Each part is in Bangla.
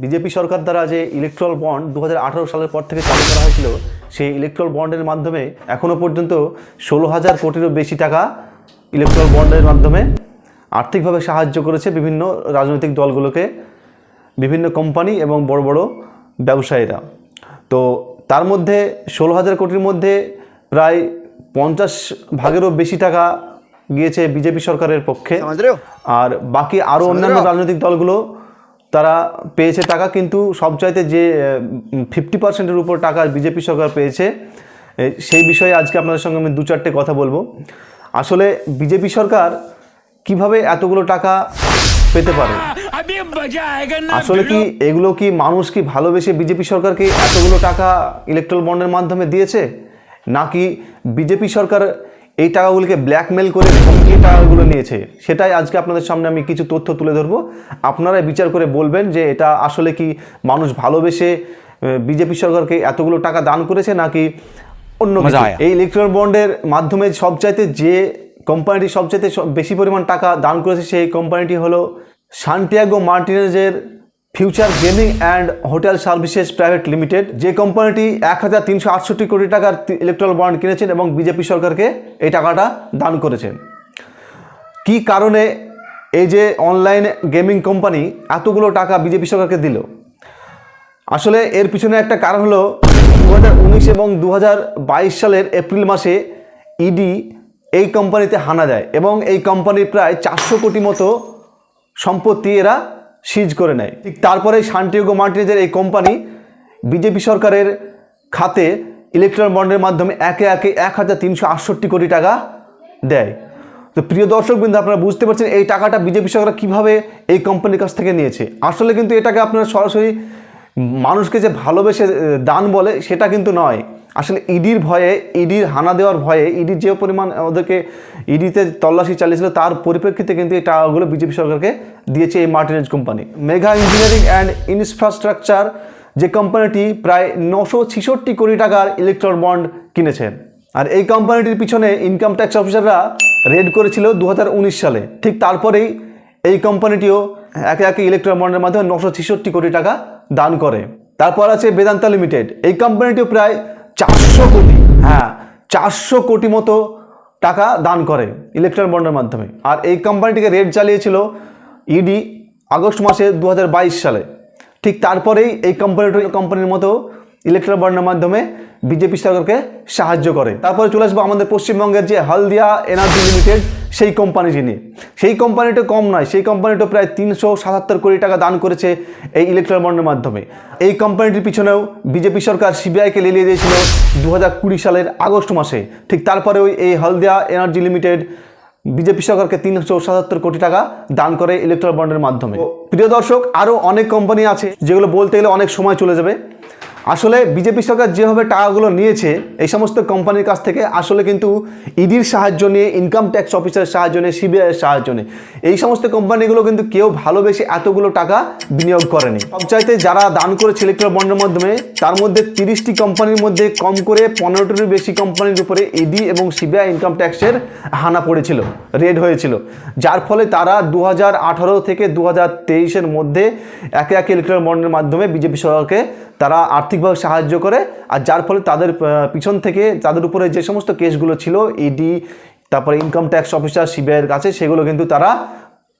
বিজেপি সরকার দ্বারা যে ইলেকট্রাল বন্ড দু হাজার আঠেরো সালের পর থেকে চালু করা হয়েছিল সেই ইলেকট্রাল বন্ডের মাধ্যমে এখনও পর্যন্ত ষোলো হাজার কোটিরও বেশি টাকা ইলেকট্রাল বন্ডের মাধ্যমে আর্থিকভাবে সাহায্য করেছে বিভিন্ন রাজনৈতিক দলগুলোকে বিভিন্ন কোম্পানি এবং বড় বড় ব্যবসায়ীরা। তো তার মধ্যে ষোলো হাজার কোটির মধ্যে প্রায় পঞ্চাশ ভাগেরও বেশি টাকা গিয়েছে বিজেপি সরকারের পক্ষে। আর বাকি আরও অন্যান্য রাজনৈতিক দলগুলো তারা পেয়েছে টাকা কিন্তু সবচাইতে যে ফিফটি পার্সেন্টের উপর টাকা বিজেপি সরকার পেয়েছে সেই বিষয়ে আজকে আপনাদের সঙ্গে আমি দু চারটে কথা বলব। আসলে বিজেপি সরকার কীভাবে এতগুলো টাকা পেতে পারে? আসলে কি এগুলো কি মানুষ কি ভালোবেসে বিজেপি সরকারকে এতগুলো টাকা ইলেকট্রাল বন্ডের মাধ্যমে দিয়েছে? নাকি বিজেপি সরকার এই টাকাগুলোকে ব্ল্যাকমেল করে ধমকিয়ে টাকাগুলো নিয়েছে। সেটাই আজকে আপনাদের সামনে আমি কিছু তথ্য তুলে ধরবো। আপনারা বিচার করে বলবেন যে এটা আসলে কি মানুষ ভালোবেসে বিজেপি সরকারকে এতগুলো টাকা দান করেছে নাকি অন্য? এই ইলেকট্রাল বন্ডের মাধ্যমে সবচাইতে যে কোম্পানিটি সবচাইতে সব- বেশি পরিমাণ টাকা দান করেছে সেই কোম্পানিটি হলো Santiago মার্টিনেজের future gaming and hotel services private limited যে কোম্পানিটি এক হাজার তিনশো আটষট্টি কোটি টাকার ইলেকট্রাল বন্ড কিনেছেন এবং বিজেপি সরকারকে এই টাকাটা দান করেছেন। কি কারণে এই যে অনলাইন গেমিং কোম্পানি এতগুলো টাকা বিজেপি সরকারকে দিল? আসলে এর পিছনে একটা কারণ হলো দু হাজার উনিশ এবং দু হাজার বাইশ সালের এপ্রিল মাসে ইডি এই কোম্পানিতে হানা দেয় এবং এই কোম্পানির প্রায় চারশো কোটি মতো সম্পত্তি এরা সিজ করে নেয়। ঠিক তারপরে শান্তিয়োগ মার্টিনেজের এই কোম্পানি বিজেপি সরকারের খাতে ইলেকট্রন বন্ডের মাধ্যমে একে একে এক হাজার তিনশো আটষট্টি কোটি টাকা দেয়। তো প্রিয় দর্শকবৃন্দ, আপনারা বুঝতে পারছেন এই টাকাটা বিজেপি সরকার কীভাবে এই কোম্পানির কাছ থেকে নিয়েছে। আসলে কিন্তু এটাকে আপনারা সরাসরি মানুষকে যে ভালোবেসে দান বলে, সেটা কিন্তু নয়। আসলে ইডির ভয়ে, ইডির হানা দেওয়ার ভয়ে, ইডির যে পরিমাণ ওদেরকে ইডিতে তল্লাশি চালিয়েছিল, তার পরিপ্রেক্ষিতে কিন্তু এই টাকাগুলো বিজেপি সরকারকে দিয়েছে এই Martinez company. Megha engineering and infrastructure যে কোম্পানিটি প্রায় নশো ছিষট্টি কোটি টাকার ইলেকট্রন বন্ড কিনেছেন আর এই কোম্পানিটির পিছনে ইনকাম ট্যাক্স অফিসাররা রেড করেছিল দু হাজার উনিশ সালে। ঠিক তারপরেই এই কোম্পানিটিও একে একে ইলেকট্রন বন্ডের মাধ্যমে নশো কোটি টাকা দান করে। তারপর আছে বেদান্তা লিমিটেড। এই কোম্পানিটিও প্রায় চারশো কোটি হ্যাঁ চারশো কোটি মতো টাকা দান করে ইলেকট্রন বন্ডের মাধ্যমে। আর এই কোম্পানিটিকে রেড চালিয়েছিল ইডি আগস্ট মাসে দু হাজার বাইশ সালে। ঠিক তারপরেই এই কোম্পানিটি কোম্পানির মতো ইলেকট্রন বন্ডের মাধ্যমে বিজেপি সরকারকে সাহায্য করে। তারপরে চলে আসব আমাদের পশ্চিমবঙ্গের যে হলদিয়া এনার্জি লিমিটেড সেই কোম্পানিটি নিয়ে সেই কোম্পানিটা কম নয় সেই কোম্পানিটা প্রায় তিনশো সাতাত্তর কোটি টাকা দান করেছে এই ইলেকট্রন বন্ডের মাধ্যমে। এই কোম্পানিটির পিছনেও বিজেপি সরকার সিবিআইকে লেলিয়ে দিয়েছিল দু হাজার কুড়ি সালের আগস্ট মাসে। ঠিক তারপরে ওই এই হলদিয়া এনার্জি লিমিটেড বিজেপি সরকারকে তিনশো সাতাত্তর কোটি টাকা দান করে ইলেকট্রাল বন্ডের মাধ্যমে। প্রিয় দর্শক আরও অনেক কোম্পানি আছে যেগুলো বলতে গেলে অনেক সময় চলে যাবে। আসলে বিজেপি সরকার যেভাবে টাকাগুলো নিয়েছে, এই সমস্ত কোম্পানির কাছ থেকে আসলে কিন্তু ইডির সাহায্য নিয়ে ইনকাম ট্যাক্স অফিসারের সাহায্য নিয়ে সিবিআইয়ের সাহায্য নিয়ে, এই সমস্ত কোম্পানিগুলো কিন্তু কেউ ভালোবেসে এতগুলো টাকা বিনিয়োগ করেনি। সবচাইতে যারা দান করেছে ইলেকট্রাল বন্ডের মাধ্যমে, তার মধ্যে তিরিশটি কোম্পানির মধ্যে কম করে পনেরোটির বেশি কোম্পানির উপরে ইডি এবং সিবিআই ইনকাম ট্যাক্সের হানা পড়েছিল রেড হয়েছিল। যার ফলে তারা দু থেকে দু হাজার মধ্যে একে একে ইলেকট্রাল বন্ডের মাধ্যমে বিজেপি সরকারকে তারা আর্থিকভাবে সাহায্য করে আর যার ফলে তাদের পিছন থেকে তাদের উপরে যে সমস্ত কেসগুলো ছিল ইডি তারপরে ইনকাম ট্যাক্স অফিসার সিবিআইয়ের কাছে সেগুলো কিন্তু তারা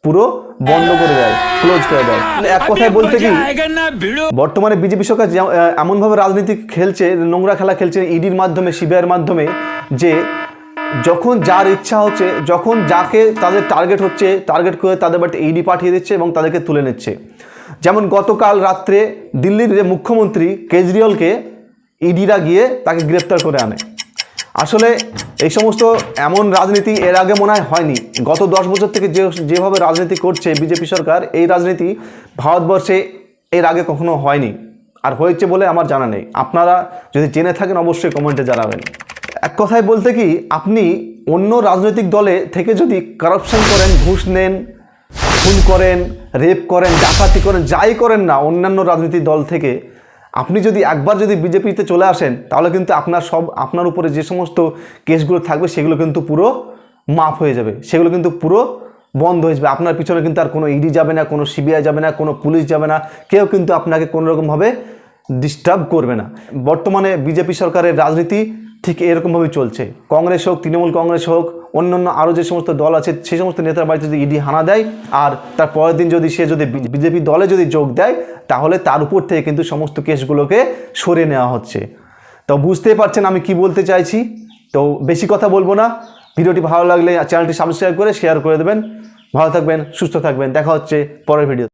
পুরো বন্ধ করে দেয় ক্লোজ করে দেয়। মানে এক কথায় বলতে কি বর্তমানে বিজেপি সরকার এমনভাবে রাজনীতি খেলছে নোংরা খেলা খেলছে ইডির মাধ্যমে সিবিআইয়ের মাধ্যমে যে যখন যার ইচ্ছা হচ্ছে যখন যাকে তাদের টার্গেট হচ্ছে টার্গেট করে তাদের বাড়িতে ইডি পাঠিয়ে দিচ্ছে এবং তাদেরকে তুলে নিচ্ছে। যেমন গতকাল রাত্রে দিল্লির যে মুখ্যমন্ত্রী কেজরিওয়ালকে ইডিরা গিয়ে তাকে গ্রেপ্তার করে আনে। আসলে এই সমস্ত এমন রাজনীতি এর আগে মনে হয় হয়নি। গত দশ বছর থেকে যে, যেভাবে রাজনীতি করছে বিজেপি সরকার, এই রাজনীতি ভারতবর্ষে এর আগে কখনো হয়নি। আর হয়েছে বলে আমার জানা নেই। আপনারা যদি জেনে থাকেন অবশ্যই কমেন্টে জানাবেন। এক কথায় বলতে কি, আপনি অন্য রাজনৈতিক দলে থেকে যদি কারাপশন করেন, ঘুষ নেন খুন করেন রেপ করেন, ডাকাতি করেন, যাই করেন না, অন্যান্য রাজনৈতিক দল থেকে, আপনি যদি একবার যদি বিজেপিতে চলে আসেন, তাহলে কিন্তু আপনার সব, আপনার উপরে যে সমস্ত কেসগুলো থাকবে, সেগুলো কিন্তু পুরো মাফ হয়ে যাবে। সেগুলো কিন্তু পুরো বন্ধ হয়ে যাবে। আপনার পিছনে কিন্তু আর কোনো ইডি যাবে না, কোনো সিবিআই যাবে না, কোনো পুলিশ যাবে না, কেউ কিন্তু আপনাকে কোনো রকমভাবে ডিস্টার্ব করবে না। বর্তমানে বিজেপি সরকারের রাজনীতি ঠিক এরকমভাবেই চলছে। কংগ্রেস হোক, তৃণমূল কংগ্রেস হোক, অন্যান্য আরও যে সমস্ত দল আছে, সেই সমস্ত নেতার বাড়িতে যদি ইডি হানা দেয় আর তার পরের দিন যদি সে যদি বিজেপি দলে যদি যোগ দেয়, তাহলে তার উপর থেকে কিন্তু সমস্ত কেসগুলোকে সরিয়ে নেওয়া হচ্ছে। তো বুঝতেই পারছেন আমি কি বলতে চাইছি। তো বেশি কথা বলব না। ভিডিওটি ভালো লাগলে চ্যানেলটি সাবস্ক্রাইব করে শেয়ার করে দেবেন। ভালো থাকবেন, সুস্থ থাকবেন। দেখা হচ্ছে পরের ভিডিও